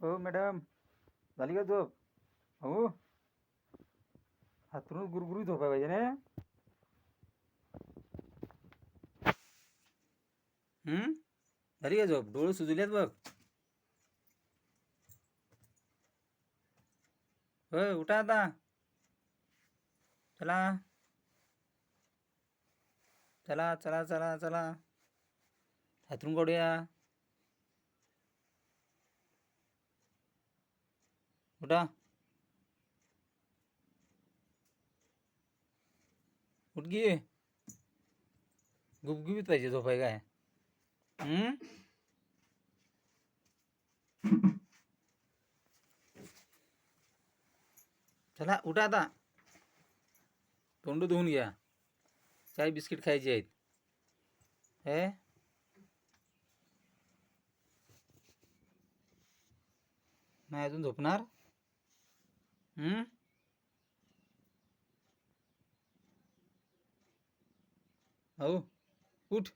हो मॅडम झाली का झोप हो हातूनच गुरगुरी झोपाय पाहिजे हम्म? झाली का झोप डोळे सुजल्यात बघ होय उठा आता चला। चला चला चला चला। हातरून काढूया उठा उठ गी गुबगुबीत पाहिजे झोपाय काय? चला, उठा आता तोंड धुवून घ्या चाय बिस्किट खायचे आहेत हे? नाही अजून झोपणार हम्म? हो उठ।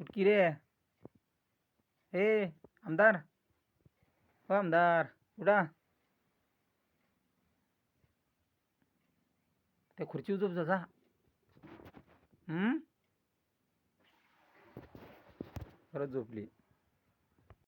उठकी रे। हे आमदार. हो आमदार. उठा त्या खुर्ची झोप जसा हम्म? परत झोपली.